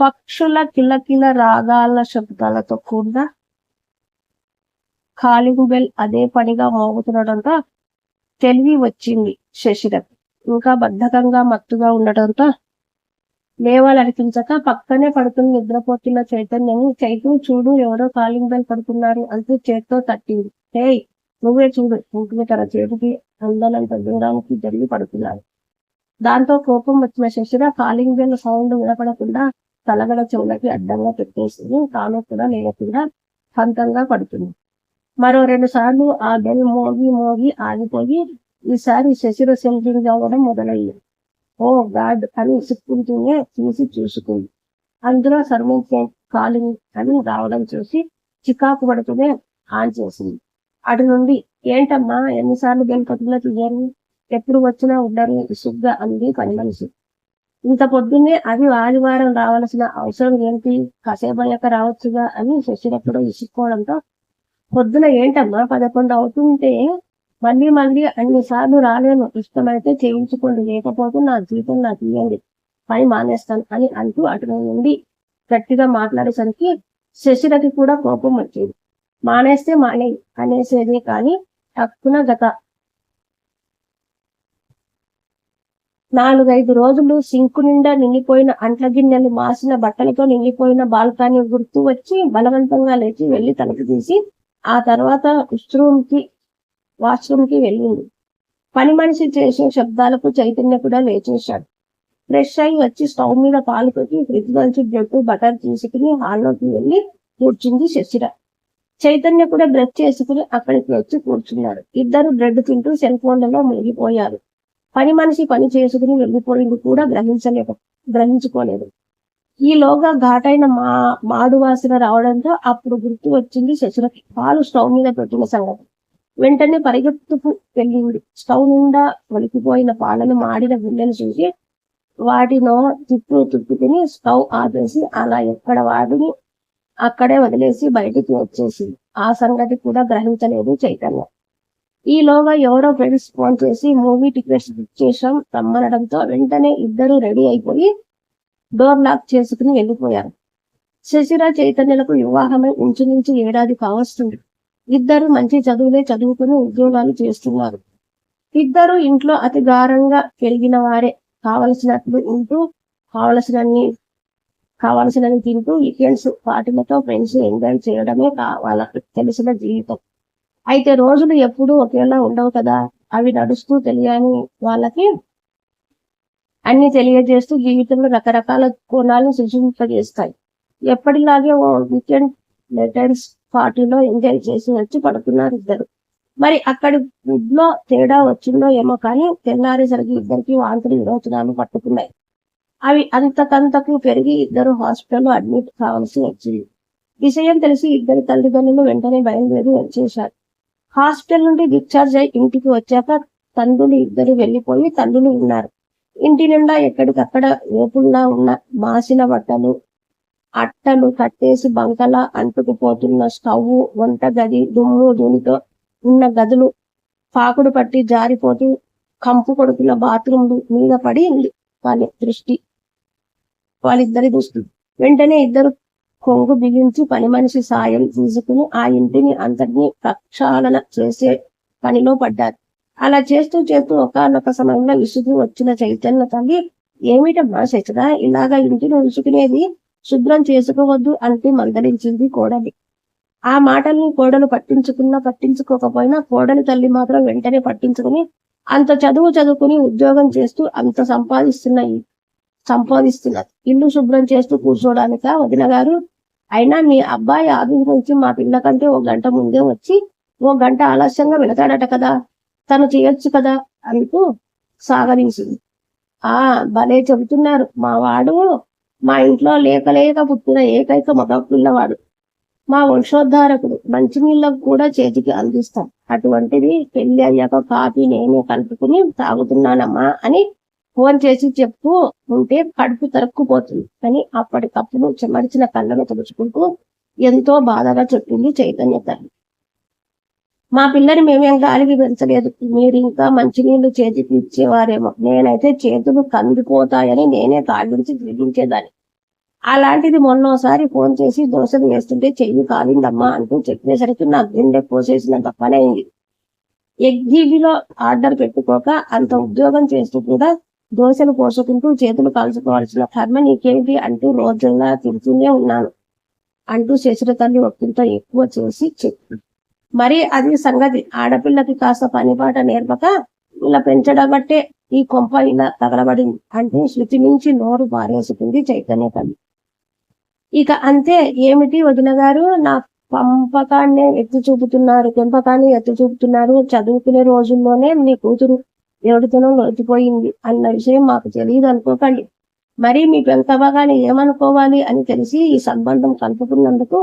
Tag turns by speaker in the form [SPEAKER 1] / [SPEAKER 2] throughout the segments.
[SPEAKER 1] పక్షుల కిలకిల రాగాల శబ్దాలతో కూడిన కాలింగ్ బెల్ అదే పనిగా మోగుతుండటంతో తెలివి వచ్చింది శశిరథ్. ఇంకా బద్ధకంగా మత్తుగా ఉండటంతో లేవాలనిపించక పక్కనే పడుకుని నిద్రపోతున్న చైతన్యని చైతు చూడు ఎవరో కాలింగ్ బెల్ పడుతున్నారు అంటూ చేత్తో తట్టింది. హేయ్ నువ్వే చూడు ఇంటికి తన చేతికి అందనంత దూరానికి జరిగి పడుతున్నారు దాంతో కోపం వచ్చిన శశిర కాలింగ్ బెల్ సౌండ్ వినపడకుండా తలగడ చెవులకి అడ్డంగా పెట్టేసింది తాను కూడా లేకుండా హంతంగా పడుతుంది. మరో రెండు సార్లు ఆ బెల్ మోగి మోగి ఆగిపోయి ఈసారి శశిర సెంటింగ్ అవ్వడం మొదలయ్యింది ఓ గాడ్ అని ఇసుక్కుంటూనే తీసి చూసుకుంది. అందులో సర్వెంట్ కాలింగ్ అని రావడం చూసి చికాకు పడుతూనే ఆన్ చేసింది. అటు నుండి ఏంటమ్మా ఎన్నిసార్లు బెల్ కొట్టినా తీయరు ఎప్పుడు వచ్చినా ఉండరు విసుగ్గా అంది పని మనిషి ఇంత పొద్దున్నే అది ఆదివారం రావాల్సిన అవసరం ఏంటి? కాసేపు యొక్క రావచ్చుగా అని శశిరప్పుడు విసుక్కోవడంతో పొద్దున ఏంటమ్మా పదకొండు అవుతుంటే మళ్ళీ మళ్ళీ అన్ని సార్లు రాలేను. ఇష్టమైతే చేయించుకోండి. లేకపోతే నా జీతం నాకు ఇవ్వండి పని మానేస్తాను అని అంటూ అటు నుండి గట్టిగా మాట్లాడేసరికి శశిరకి కూడా కోపం వచ్చేది. మానేస్తే మానే అనేసేదే కానీ తక్కువ గత నాలుగైదు రోజులు సింకు నిండా నిండిపోయిన అంట్ల గిన్నెలు మాసిన బట్టలతో నిండిపోయిన బాల్కనీ గుర్తు వచ్చి బలవంతంగా లేచి వెళ్ళి తలుపు తీసి ఆ తర్వాత రూమ్కి వాష్రూమ్కి వెళ్ళింది. పని మనిషి చేసే శబ్దాలకు చైతన్య కూడా లేచేశాడు. ఫ్రెష్ అయి వచ్చి స్టవ్ మీద పాలు పెట్టి ఫ్రిడ్జ్ నుంచి బ్రెడ్ బటర్ తీసుకుని హాల్లోకి వెళ్ళి కూర్చుంది శశిర. చైతన్య కూడా బ్రష్ చేసుకుని అక్కడికి వచ్చి కూర్చున్నాడు. ఇద్దరు బ్రెడ్ తింటూ సెల్ ఫోన్లలో మునిగిపోయారు. పని మనిషి పని చేసుకుని వెళ్ళిపోయింది కూడా గ్రహించలేదు గ్రహించుకోలేదు. ఈలోగా ఘాటైన మా మాడు వాసన రావడంతో అప్పుడు గుర్తు వచ్చింది శశిరకి పాలు స్టవ్ మీద పెట్టిన సంగతి. వెంటనే పరిగెత్తుకు వెళ్ళింది. స్టవ్ నిండా వలికిపోయిన పాలను మాడిన గుండెను చూసి వాటినో తిప్పు తిప్పుకుని స్టవ్ ఆపేసి అలా ఎక్కడ వాడిని అక్కడే వదిలేసి బయటికి వచ్చేసింది. ఆ సంగతి కూడా గ్రహించలేదు చైతన్య. ఈలోగా ఎవరో ఫ్రెండ్స్ ఫోన్ చేసి మూవీ టికెట్స్ బుక్ చేసాం రమ్మనడంతో వెంటనే ఇద్దరు రెడీ అయిపోయి డోర్ లాక్ చేసుకుని వెళ్ళిపోయారు. శశిర చైతన్యలకు వివాహమై ఇంచుమించు ఏడాది కావస్తుంది. ఇద్దరు మంచి చదువులే చదువుకుని ఉద్యోగాలు చేస్తున్నారు. ఇద్దరు ఇంట్లో అతి గారంగా పెరిగిన వారే. కావలసినట్లు ఉంటూ కావలసినన్ని కావలసినవి తింటూ వీకెండ్స్ పార్టీలతో ఫ్రెండ్స్ ఎంజాయ్ చేయడమే కావాల వాళ్ళకి తెలిసిన జీవితం. అయితే రోజులు ఎప్పుడూ ఒకేలా ఉండవు కదా. అవి నడుస్తూ తెలియని వాళ్ళకి అన్ని తెలియజేస్తూ జీవితంలో రకరకాల కోణాలను సృష్టింపజేస్తాయి. ఎప్పటిలాగే ఓ వీకెండ్ లెటర్స్ పార్టీలో ఎంజాయ్ చేసి వచ్చి పడుతున్నారు ఇద్దరు. మరి అక్కడి ఫుడ్లో తేడా వచ్చిందో ఏమో కానీ తెల్లారేసరికి ఇద్దరికి వాంతులు విరోచనాలు పట్టుకున్నాయి. అవి అంతకంతకు పెరిగి ఇద్దరు హాస్పిటల్లో అడ్మిట్ కావాల్సి వచ్చింది. విషయం తెలిసి ఇద్దరి తల్లిదండ్రులు వెంటనే బయలుదేరి వచ్చేశారు. హాస్పిటల్ నుండి డిశ్చార్జ్ అయి ఇంటికి వచ్చాక తండ్రులు ఇద్దరు వెళ్ళిపోయి తండ్రులు ఉన్నారు. ఇంటి నిండా ఎక్కడికక్కడ వేపుల్లా ఉన్న మాసిన బట్టలు అట్టలు కట్టేసి బంకలా అంటుకుపోతున్న స్టవ్ వంట గది దుమ్ము ధూళితో ఉన్న గదులు పాకుడు పట్టి జారిపోతూ కంపు కొడుతున్న బాత్రూమ్లు మీద పడి ఉంది. వాళ్ళ దృష్టి వాళ్ళిద్దరి దృష్టి. వెంటనే ఇద్దరు కొంగు బిగించి పని మనిషి సాయం తీసుకుని ఆ ఇంటిని అంతటినీ ప్రక్షాళన చేసే పనిలో పడ్డారు. అలా చేస్తూ చేస్తూ ఒకనొక సమయంలో విసుగు వచ్చిన చైతన్య తల్లి ఏమిటమ్మా శచరా ఇలాగా ఇంటిని ఉంచుకునేది శుభ్రం చేసుకోవద్దు అంటే మందలించింది కోడలి. ఆ మాటల్ని కోడలు పట్టించుకున్నా పట్టించుకోకపోయినా కోడలి తల్లి మాత్రం వెంటనే పట్టించుకుని అంత చదువు చదువుకుని ఉద్యోగం చేస్తూ అంత సంపాదిస్తున్నాయి సంపాదిస్తున్నది ఇల్లు శుభ్రం చేస్తూ కూర్చోడానిక వదిన గారు? అయినా మీ అబ్బాయి ఆఫీస్ నుంచి మా పిల్ల కంటే ఒక గంట ముందే వచ్చి ఓ గంట ఆలస్యంగా వెళతాడట కదా. తను చేయొచ్చు కదా అంటూ సాగదీసింది. ఆ భలే చెబుతున్నారు. మా వాడు మా ఇంట్లో లేక లేక పుట్టిన ఏకైక మగ పిల్లవాడు మా వంశోద్ధారకుడు మంచినీళ్ళకు కూడా చేతికి అందిస్తాం అటువంటిది పెళ్ళి అయ్యాక కాఫీ నేనే కలుపుకుని తాగుతున్నానమ్మా అని ఫోన్ చేసి చెప్పు ఉంటే కడుపు తరుక్కుపోతుంది. అని అప్పటికప్పుడు చెమర్చిన కళ్ళను తుడుచుకుంటూ ఎంతో బాధగా చెప్పింది చైతన్య తల్లి. మా పిల్లని మేమేం గాలికి పెంచలేదు మీరు ఇంకా మంచినీళ్ళు చేతికి ఇచ్చేవారేమో. నేనైతే చేతులు కందిపోతాయని నేనే కాళ్ళ నుంచి తిరిగించేదాన్ని అలాంటిది మొన్నోసారి ఫోన్ చేసి దోశలు వేస్తుంటే చెయ్యి కాలిందమ్మా అంటూ చెప్పేసరికి నా గుండె పోసేసినంత పని అయింది ఎగ్జీబీలో ఆర్డర్ పెట్టుకోక అంత ఉద్యోగం చేస్తూ కూడా దోశలు పోసుకుంటూ చేతులు కాల్చుకోవాల్సిన కర్మ నీకేమిటి అంటూ రోజుల్లా తిరుగుతూనే ఉన్నాను. అంటూ శశుర తల్లి ఒక్కింత ఎక్కువ చేసి చెప్పి. మరి అది సంగతి. ఆడపిల్లకి కాస్త పనిపాట నేర్పక ఇలా పెంచడబట్టే ఈ కొంప ఇలా తగలబడింది అంటే శృతి నుంచి నోరు పారేసుకుంది చైతన్య తల్లి. ఇక అంతే ఏమిటి వదిన గారు? నా పంపకాన్ని ఎత్తి చూపుతున్నారు పెంపకాన్ని ఎత్తి చూపుతున్నారు. చదువుకునే రోజుల్లోనే నీ కూతురు ఎవరితోనో లోతిపోయింది అన్న విషయం మాకు తెలియదు అనుకోకండి. మరి మీ అవ్వగానే ఏమనుకోవాలి అని తెలిసి ఈ సంబంధం కలుపుకున్నందుకు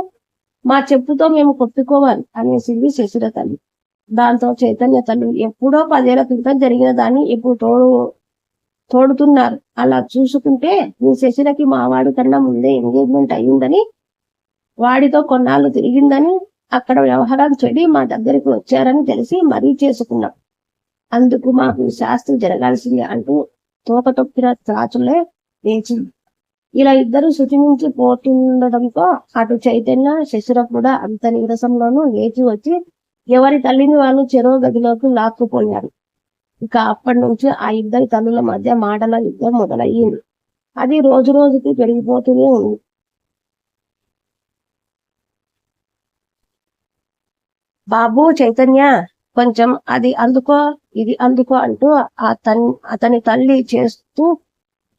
[SPEAKER 1] మా చెప్పుతో మేము కొట్టుకోవాలి అనేసింది శశిర తల్లి. దాంతో చైతన్య తల్లి ఎప్పుడో పదేళ్ళ క్రితం జరిగిన దాన్ని ఇప్పుడు తోడు తోడుతున్నారు. అలా చూసుకుంటే మీ శశిరకి మావాడి కన్నా ముందే ఎంగేజ్మెంట్ అయ్యిందని వాడితో కొన్నాళ్ళు తిరిగిందని అక్కడ వ్యవహారాలు చెడి మా దగ్గరికి వచ్చారని తెలిసి మరీ చేసుకున్నాం. అందుకు మాకు శాస్త్రి జరగాల్సిందే అంటూ తోక తొక్కిన త్రాచులే లేచింది. ఇలా ఇద్దరు శుచిమించి పోతుండడంతో అటు చైతన్య శశిర కూడా అంత నీరసంలోనూ లేచి వచ్చి ఎవరి తల్లిని వాళ్ళు చెరో గదిలోకి లాక్కుపోయారు. ఇక అప్పటి నుంచి ఆ ఇద్దరి తల్లుల మధ్య మాటల యుద్ధం మొదలయ్యింది. అది రోజు రోజుకి పెరిగిపోతూనే ఉంది. బాబు చైతన్య! కొంచెం అది అందుకో ఇది అందుకో అంటూ అతని అతని తల్లి చేస్తూ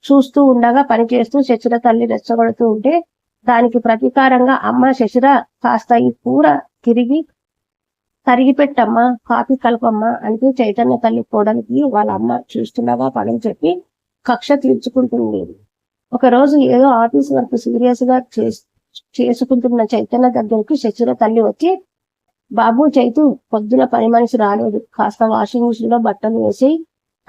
[SPEAKER 1] చూస్తూ ఉండగా పని చేస్తూ శశిర తల్లి రెచ్చగొడుతూ ఉంటే దానికి ప్రతీకారంగా అమ్మ శశిర కాస్త ఈ కూర తిరిగి తరిగి పెట్టమ్మా కాఫీ కలపమ్మా అంటూ చైతన్య తల్లి కోడలికి వాళ్ళ అమ్మ చూస్తుండగా పని చెప్పి కక్ష తీర్చుకుంటుంది. ఒక రోజు ఏదో ఆఫీస్ వర్క్ సీరియస్గా చేస్- చేసుకుంటున్న చైతన్య దగ్గరికి శశిర తల్లి వచ్చి బాబు చైతు పొద్దున పని మనిషి రాలేదు. కాస్త వాషింగ్ మిషన్లో బట్టలు వేసి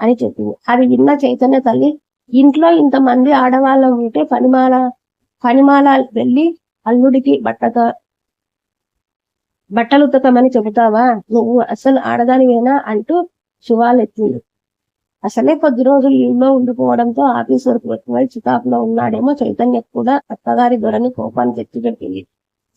[SPEAKER 1] అని చెప్పింది. అది విన్న చైతన్య తల్లి ఇంట్లో ఇంతమంది ఆడవాళ్ళు ఉంటే పనిమాల పనిమాల వెళ్ళి అల్లుడికి బట్టత బట్టలు ఉతకమని చెబుతావా? నువ్వు అసలు ఆడదానివేనా? అంటూ శివాలెత్తింది అసలే కొద్ది రోజులు ఇంట్లో ఉండిపోవడంతో ఆఫీస్ వరకు వచ్చిన చికాకులో ఉన్నాడేమో చైతన్య కూడా అత్తగారి దొరని కోపాన్ని తెచ్చిపెట్టింది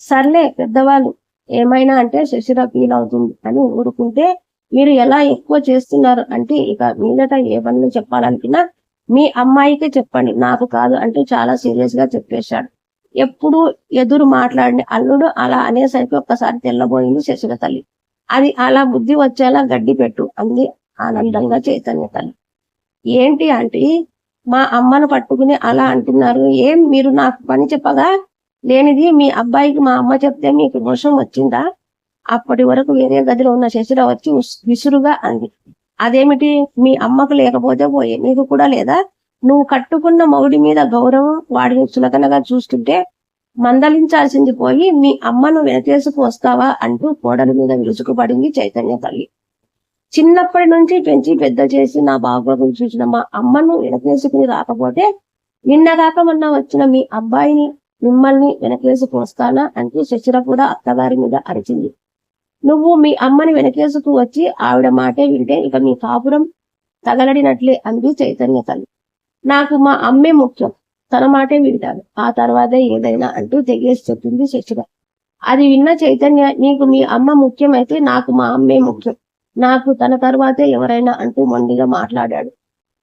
[SPEAKER 1] సర్లే పెద్దవాళ్ళు ఏమైనా అంటే శశిర ఫీల్ అవుతుంది అని ఊరుకుంటే మీరు ఎలా ఎక్కువ చేస్తున్నారు అంటే ఇక మీదట ఏమన్నా చెప్పాలనుకున్నా మీ అమ్మాయికే చెప్పండి. నాకు కాదు అంటే చాలా సీరియస్గా చెప్పేశాడు. ఎప్పుడు ఎదురు మాట్లాడిన అల్లుడు అలా అనేసరికి ఒక్కసారి తెల్లబోయింది శశిర తల్లి. అది అలా బుద్ధి వచ్చేలా గడ్డి పెట్టు అంది ఆనందంగా చైతన్య తల్లి. ఏంటి అంటే మా అమ్మను పట్టుకుని అలా అంటున్నారు. ఏం మీరు నాకు పని చెప్పగా? లేనిది మీ అబ్బాయికి మా అమ్మ చెప్తే మీకు దోషం వచ్చిందా? అప్పటి వరకు వేరే గదిలో ఉన్న శశిర వచ్చి విసురుగా అంది. అదేమిటి? మీ అమ్మకు లేకపోతే పోయే నీకు కూడా లేదా? నువ్వు కట్టుకున్న మౌడి మీద గౌరవం వాడిని చులకనగా చూస్తుంటే మందలించాల్సింది పోయి మీ అమ్మను వెనకేసుకు వస్తావా అంటూ కోడల మీద విరుచుకుపడింది చైతన్య తల్లి. చిన్నప్పటి నుంచి పెంచి పెద్ద చేసి నా బాగోగులు చూసిన మా అమ్మను వెనకేసుకుని రాకపోతే నిన్నగాక మొన్న వచ్చిన మీ అబ్బాయిని మిమ్మల్ని వెనకేసుకు వస్తానా అంటూ శశిర కూడా అత్తగారి మీద అరిచింది. నువ్వు మీ అమ్మని వెనకేసుకు వచ్చి ఆవిడ మాటే వింటే ఇక మీ కాపురం తగలడినట్లే అంది చైతన్య తల్లి నాకు మా అమ్మే ముఖ్యం తన మాటే వింటాను. ఆ తర్వాతే ఏదైనా అంటూ తెగేసి చెప్పింది శశిర. అది విన్న చైతన్య నీకు మీ అమ్మ ముఖ్యమైతే నాకు మా అమ్మే ముఖ్యం. నాకు తన తర్వాతే ఎవరైనా అంటూ మొండిగా మాట్లాడాడు.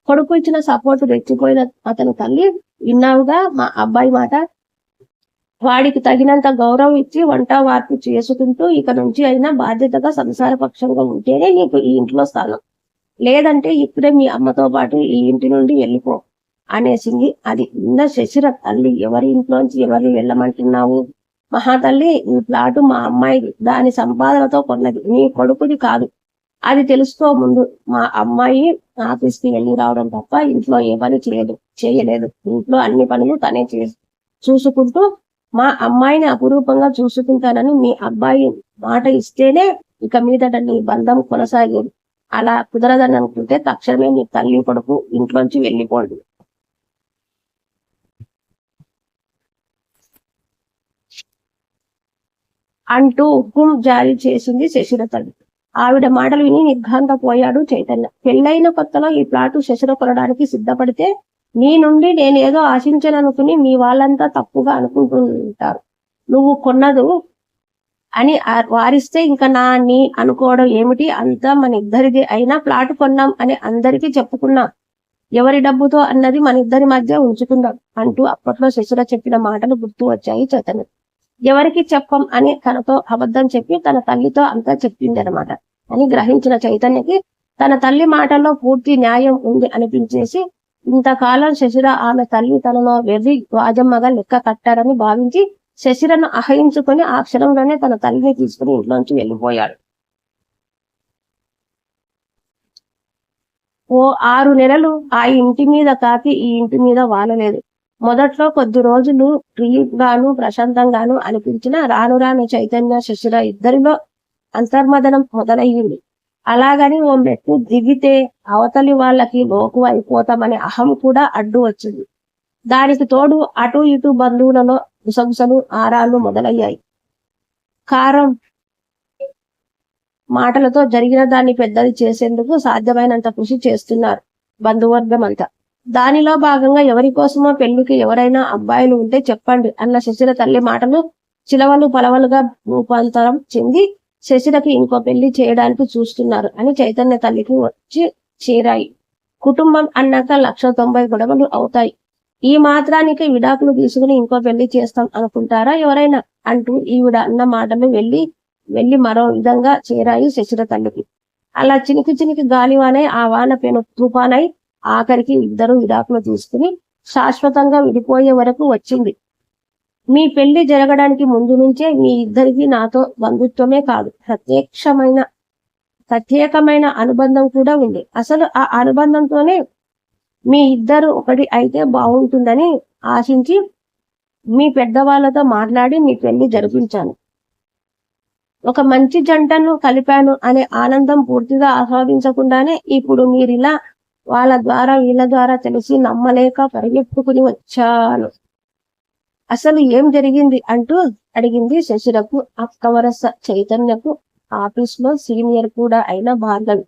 [SPEAKER 1] కొడుకు ఇచ్చిన సపోర్ట్ రెచ్చిపోయిన అతని తల్లి విన్నావుగా మా అబ్బాయి మాట? వాడికి తగినంత గౌరవం ఇచ్చి వంట వార్పు చేసుకుంటూ ఇక నుంచి అయినా బాధ్యతగా సంసార పక్షంగా ఉంటేనే నీకు ఈ ఇంట్లో స్థానం. లేదంటే ఇప్పుడే మీ అమ్మతో పాటు ఈ ఇంటి నుండి వెళ్ళిపో అనేసింది అది. ఉన్న శశిర తల్లి ఎవరి ఇంట్లోంచి ఎవరు వెళ్ళమంటున్నావు? మహాతల్లి ఈ ప్లాటు మా అమ్మాయిది. దాని సంపాదనతో కొన్నది. నీ కొడుకుది కాదు. అది తెలుసుకో ముందు. మా అమ్మాయి ఆఫీస్కి వెళ్ళి రావడం తప్ప ఇంట్లో ఏ పని చేయదు. చేయలేదు. ఇంట్లో అన్ని పనులు తనే చేసి చూసుకుంటూ మా అమ్మాయిని అపురూపంగా చూసుకుంటానని మీ అబ్బాయి మాట ఇస్తేనే ఇక మీదట నీ బంధం కొనసాగేది. అలా కుదరదని అనుకుంటే తక్షణమే నీ తల్లి కొడుకు ఇంట్లోంచి వెళ్ళిపోండి. అంటూ హుకుం జారీ చేసింది శశిర తల్లి. ఆవిడ మాటలు విని నిర్ఘాంతపోయాడు చైతన్య. పెళ్ళైన కొత్తలో ఈ ప్లాటు శశిర కొనడానికి సిద్ధపడితే నీ నుండి నేను ఏదో ఆశించననుకుని మీ వాళ్ళంతా తప్పుగా అనుకుంటుంటారు. నువ్వు కొన్నదు అని వారిస్తే ఇంకా నా నీ అనుకోవడం ఏమిటి? అంతా మన ఇద్దరిది అయినా ప్లాట్ కొన్నాం అని అందరికీ చెప్పుకున్నాం. ఎవరి డబ్బుతో అన్నది మన ఇద్దరి మధ్య ఉంచుకుందాం అంటూ అప్పట్లో శశుర చెప్పిన మాటలు గుర్తు వచ్చాయి చైతన్య. ఎవరికి చెప్పం అని తనతో అబద్ధం చెప్పి తన తల్లితో అంతా చెప్పింది అనమాట అని గ్రహించిన చైతన్యకి తన తల్లి మాటల్లో పూర్తి న్యాయం ఉంది అనిపించేసి ఇంతకాలం శశిర ఆమె తల్లి తనను వెర్రి వాజమ్మగా లెక్క కట్టారని భావించి శశిరను అహయించుకొని ఆ క్షణంలోనే తన తల్లిని తీసుకుని ఇంట్లోంచి వెళ్ళిపోయాడు. ఓ ఆరు నెలలు ఆ ఇంటి మీద కాకి ఈ ఇంటి మీద వాలలేదు. మొదట్లో కొద్ది రోజులు గాను ప్రశాంతంగాను అనిపించిన రాను రాను చైతన్య శశిర ఇద్దరిలో అంతర్మదనం మొదలయ్యింది. అలాగని ఓ మెట్టు దిగితే అవతలి వాళ్ళకి లోకు అయిపోతామనే అహం కూడా అడ్డు వచ్చింది. దానికి తోడు అటు ఇటు బంధువులలో గుసగుసలు ఆరాలు మొదలయ్యాయి. కారం మాటలతో జరిగిన దాన్ని పెద్దది చేసేందుకు సాధ్యమైనంత కృషి చేస్తున్నారు బంధువర్గం అంతా దానిలో భాగంగా ఎవరి కోసమో పెళ్ళికి ఎవరైనా అబ్బాయిలు ఉంటే చెప్పండి అన్న శశిల తల్లి మాటలు చిలవలు పలవలుగా రూపాంతరం చెంది శశిరకి ఇంకో పెళ్ళి చేయడానికి చూస్తున్నారు అని చైతన్య తల్లికి వచ్చి చేరాయి. కుటుంబం అన్నాక లక్ష తొంభై గొడవలు అవుతాయి. ఈ మాత్రానికి విడాకులు తీసుకుని ఇంకో పెళ్ళి చేస్తాం అనుకుంటారా ఎవరైనా? అంటూ ఈవిడ అన్న మాటలు వెళ్ళి వెళ్ళి మరో విధంగా చేరాయి శశిర తల్లికి. అలా చినికి చినికి గాలివానై ఆ వాన పెను తుఫానై ఆఖరికి ఇద్దరు విడాకులు తీసుకుని శాశ్వతంగా విడిపోయే వరకు వచ్చింది. మీ పెళ్ళి జరగడానికి ముందు నుంచే మీ ఇద్దరికి నాతో బంధుత్వమే కాదు. ప్రత్యక్షమైన ప్రత్యేకమైన అనుబంధం కూడా ఉంది. అసలు ఆ అనుబంధంతోనే మీ ఇద్దరు ఒకటి అయితే బాగుంటుందని ఆశించి మీ పెద్దవాళ్ళతో మాట్లాడి మీ పెళ్ళి జరిపించాను. ఒక మంచి జంటను కలిపాను అనే ఆనందం పూర్తిగా ఆస్వాదించకుండానే ఇప్పుడు మీరిలా వాళ్ళ ద్వారా వీళ్ళ ద్వారా తెలిసి నమ్మలేక పరిగెత్తుకుని వచ్చాను. అసలు ఏం జరిగింది అంటూ అడిగింది శశిరకు అక్కవరస చైతన్యకు ఆఫీస్లో సీనియర్ కూడా అయిన భార్గవి.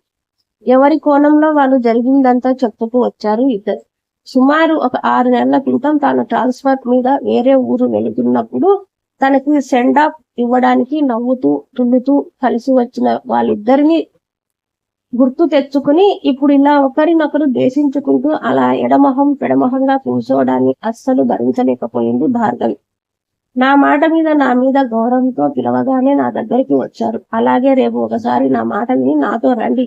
[SPEAKER 1] ఎవరి కోణంలో వాళ్ళు జరిగిందంతా చెప్పుకు వచ్చారు ఇద్దరు. సుమారు ఒక ఆరు నెలల క్రితం తాను ట్రాన్స్ఫర్ మీద వేరే ఊరు వెళుతున్నప్పుడు తనకి సెండ్ ఆఫ్ ఇవ్వడానికి నవ్వుతూ తుల్లుతూ కలిసి వచ్చిన వాళ్ళిద్దరిని గుర్తు తెచ్చుకుని ఇప్పుడు ఇలా ఒకరినొకరు దేశించుకుంటూ అలా ఎడమొహం పెడమొహంగా కూర్చోవడాన్ని అస్సలు భరించలేకపోయింది భార్గవి. నా మాట మీద నా మీద గౌరవంతో పిలవగానే నా దగ్గరికి వచ్చారు. అలాగే రేపు ఒకసారి నా మాట విని నాతో రండి.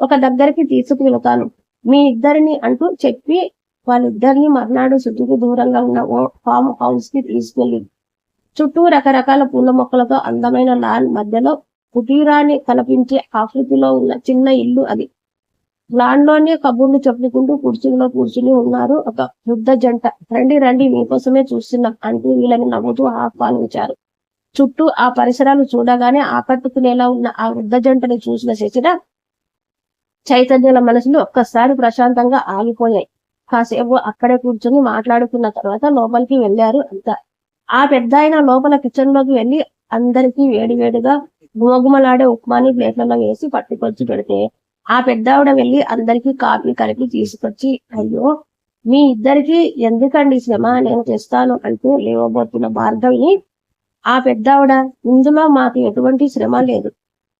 [SPEAKER 1] ఒక దగ్గరికి తీసుకువెళతాను. మీ ఇద్దరిని అంటూ చెప్పి వాళ్ళిద్దరిని మర్నాడు చుట్టూకు దూరంగా ఉన్న ఓ ఫామ్ హౌస్కి తీసుకెళ్ళింది చుట్టూ రకరకాల పూల మొక్కలతో అందమైన లాన్ మధ్యలో కుటీరాన్ని కనిపించే ఆకృతిలో ఉన్న చిన్న ఇల్లు అది. దాంట్లోనే కబుర్లు చెప్పుకుంటూ కుర్చీలో కూర్చుని ఉన్నారు ఒక వృద్ధ జంట. రండి రండి మీకోసమే చూస్తున్నాం అంటూ వీళ్ళని నవ్వుతూ ఆహ్వానించారు. చుట్టూ ఆ పరిసరాలు చూడగానే ఆకట్టుకునేలా ఉన్న ఆ వృద్ధ జంటని చూసిన శశిర చైతన్యుల మనసులు ఒక్కసారి ప్రశాంతంగా ఆగిపోయాయి. కాసేపు అక్కడే కూర్చొని మాట్లాడుకున్న తర్వాత లోపలికి వెళ్ళారు అంతా. ఆ పెద్ద ఆయన లోపల కిచెన్లోకి వెళ్ళి అందరికీ వేడివేడిగా గుమగుమలాడే ఉప్మాని ప్లేట్లలో వేసి పట్టుకొచ్చి పెడితే ఆ పెద్దావిడ వెళ్ళి అందరికి కాఫీ కలిపి తీసుకొచ్చి అయ్యో మీ ఇద్దరికి ఎందుకండి శ్రమ? నేను తెస్తాను అంటూ లేవబోతున్న భార్గవిని ఆ పెద్దావిడ ఇందులో మాకు ఎటువంటి శ్రమ లేదు.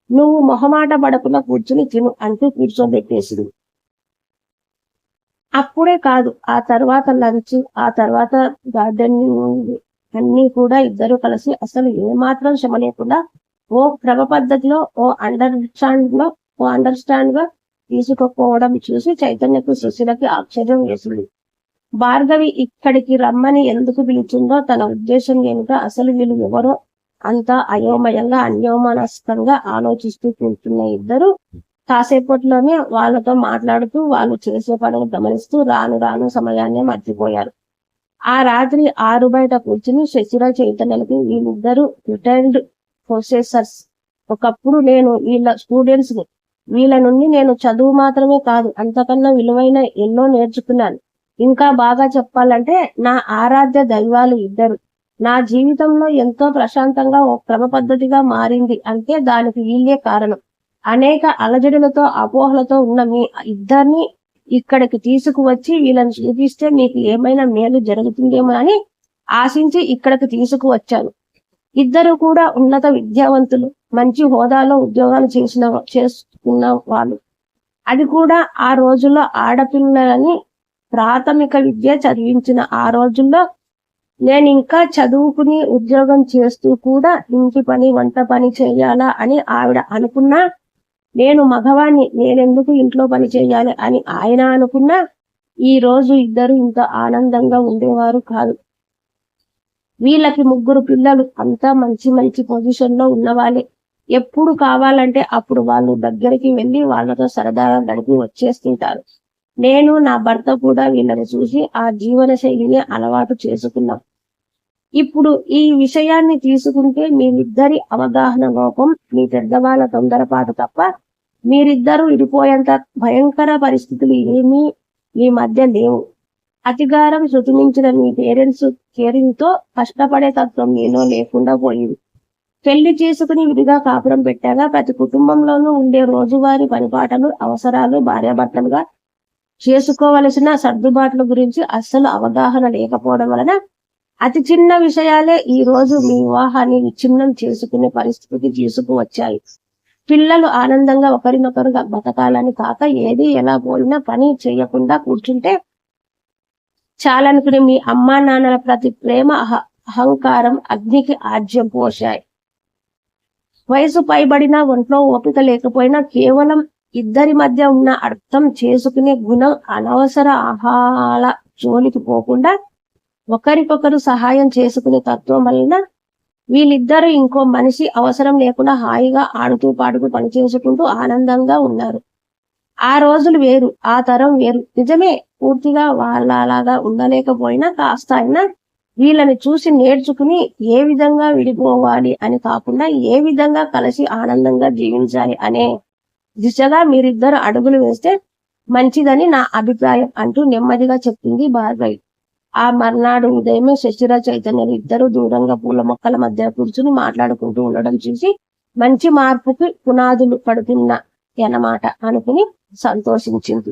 [SPEAKER 1] నువ్వు మొహమాట పడకుండా కూర్చుని తిను అంటూ కూర్చోబెట్టేసింది. అప్పుడే కాదు ఆ తర్వాత లంచ్ ఆ తర్వాత గార్డెనింగ్ అన్ని కూడా ఇద్దరు కలిసి అసలు ఏమాత్రం శ్రమ లేకుండా ఓ క్రమ పద్ధతిలో ఓ అండర్స్టాండ్లో ఓ అండర్స్టాండ్గా తీసుకోకపోవడం చూసి చైతన్యకు సుశీలకి ఆశ్చర్యం వేసింది. భార్గవి ఇక్కడికి రమ్మని ఎందుకు పిలిచిందో తన ఉద్దేశం ఏమిటో అసలు వీళ్ళు ఎవరో అంతా అయోమయంగా అన్యోమనస్కంగా ఆలోచిస్తూ కూర్చున్న ఇద్దరు కాసేపట్లోనే వాళ్ళతో మాట్లాడుతూ వాళ్ళు చేసే పనులు గమనిస్తూ రాను రాను సమయాన్ని మర్చిపోయారు. ఆ రాత్రి ఆరు బయట కూర్చుని శశిర చైతన్యలకి వీళ్ళిద్దరూ రిటైర్డ్ ప్రొఫెసర్స్ ఒకప్పుడు నేను వీళ్ళ స్టూడెంట్స్ని వీళ్ళ నుండి నేను చదువు మాత్రమే కాదు అంతకన్నా విలువైన ఎన్నో నేర్చుకున్నాను. ఇంకా బాగా చెప్పాలంటే నా ఆరాధ్య దైవాలు ఇద్దరు. నా జీవితంలో ఎంతో ప్రశాంతంగా ఓ క్రమ పద్ధతిగా మారింది అంటే దానికి వీళ్ళే కారణం. అనేక అలజడులతో అపోహలతో ఉన్న మీ ఇద్దరిని ఇక్కడికి తీసుకువచ్చి వీళ్ళని చూపిస్తే మీకు ఏమైనా మేలు జరుగుతుందేమో అని ఆశించి ఇక్కడికి తీసుకువచ్చాను. ఇద్దరు కూడా ఉన్నత విద్యావంతులు మంచి హోదాలో ఉద్యోగాలు చేసిన చేసుకున్న వాళ్ళు. అది కూడా ఆ రోజుల్లో ఆడపిల్లలని ప్రాథమిక విద్య చదివించిన ఆ రోజుల్లో నేను ఇంకా చదువుకుని ఉద్యోగం చేస్తూ కూడా ఇంటి పని వంట పని చేయాలా అని ఆవిడ అనుకున్నా. నేను మగవాణ్ణి నేనెందుకు ఇంట్లో పని చేయాలి అని ఆయన అనుకున్నా. ఈ రోజు ఇద్దరు ఇంత ఆనందంగా ఉండేవారు కాదు. వీళ్ళకి ముగ్గురు పిల్లలు అంతా మంచి మంచి పొజిషన్లో ఉన్నవాళ్ళే ఎప్పుడు కావాలంటే అప్పుడు వాళ్ళు దగ్గరికి వెళ్ళి వాళ్ళతో సరదాగా గడిపి వచ్చేస్తుంటారు. నేను నా భర్త కూడా వీళ్ళని చూసి ఆ జీవన శైలిని అలవాటు చేసుకున్నాం. ఇప్పుడు ఈ విషయాన్ని తీసుకుంటే మీరిద్దరి అవగాహన లోపం మీ పెద్దవాళ్ళ తొందరపాటు తప్ప మీరిద్దరూ విడిపోయేంత భయంకర పరిస్థితులు ఏమీ మీ మధ్య లేవు. అతిగారం శృతిమించిన మీ పేరెంట్స్ కేరింగ్తో కష్టపడే తత్వం మీలో లేకుండా పోయింది. పెళ్ళి చేసుకుని విడిగా కాపురం పెట్టాక ప్రతి కుటుంబంలోనూ ఉండే రోజువారీ పనిపాటలు అవసరాలు భార్యాభర్తలుగా చేసుకోవలసిన సర్దుబాట్ల గురించి అస్సలు అవగాహన లేకపోవడం వలన అతి చిన్న విషయాలే ఈ రోజు మీ వివాహాన్ని విచ్ఛిన్నం చేసుకునే పరిస్థితికి తీసుకువచ్చాయి. పిల్లలు ఆనందంగా ఒకరినొకరుగా బతకాలని కాక ఏది ఎలా పోయినా పని చేయకుండా కూర్చుంటే చాలనుకునే మీ అమ్మా నాన్నల ప్రతి ప్రేమ అహ- అహంకారం అగ్నికి ఆజ్యం పోశాయి. వయసు పైబడిన ఒంట్లో ఓపిక లేకపోయినా కేవలం ఇద్దరి మధ్య ఉన్న అర్థం చేసుకునే గుణం అనవసర ఆహాల జోలికి పోకుండా ఒకరికొకరు సహాయం చేసుకునే తత్వం వలన వీళ్ళిద్దరూ ఇంకో మనిషి అవసరం లేకుండా హాయిగా ఆడుతూ పాడుతూ పని చేసుకుంటూ ఆనందంగా ఉన్నారు. ఆ రోజులు వేరు ఆ తరం వేరు. నిజమే పూర్తిగా వాళ్ళలాగా ఉండలేకపోయినా కాస్త అయినా వీళ్ళని చూసి నేర్చుకుని ఏ విధంగా విడిపోవాలి అని కాకుండా ఏ విధంగా కలిసి ఆనందంగా జీవించాలి అనే దిశగా మీరిద్దరు అడుగులు వేస్తే మంచిదని నా అభిప్రాయం అంటూ నెమ్మదిగా చెప్పింది భార్గవి ఆ మర్నాడు ఉదయమే శశిర చైతన్యులు ఇద్దరు దూరంగా పూల మొక్కల మధ్య కూర్చుని మాట్లాడుకుంటూ ఉండడం చూసి మంచి మార్పుకి పునాదులు పడుతున్న అన్నమాట అనుకుని సంతోషించింది.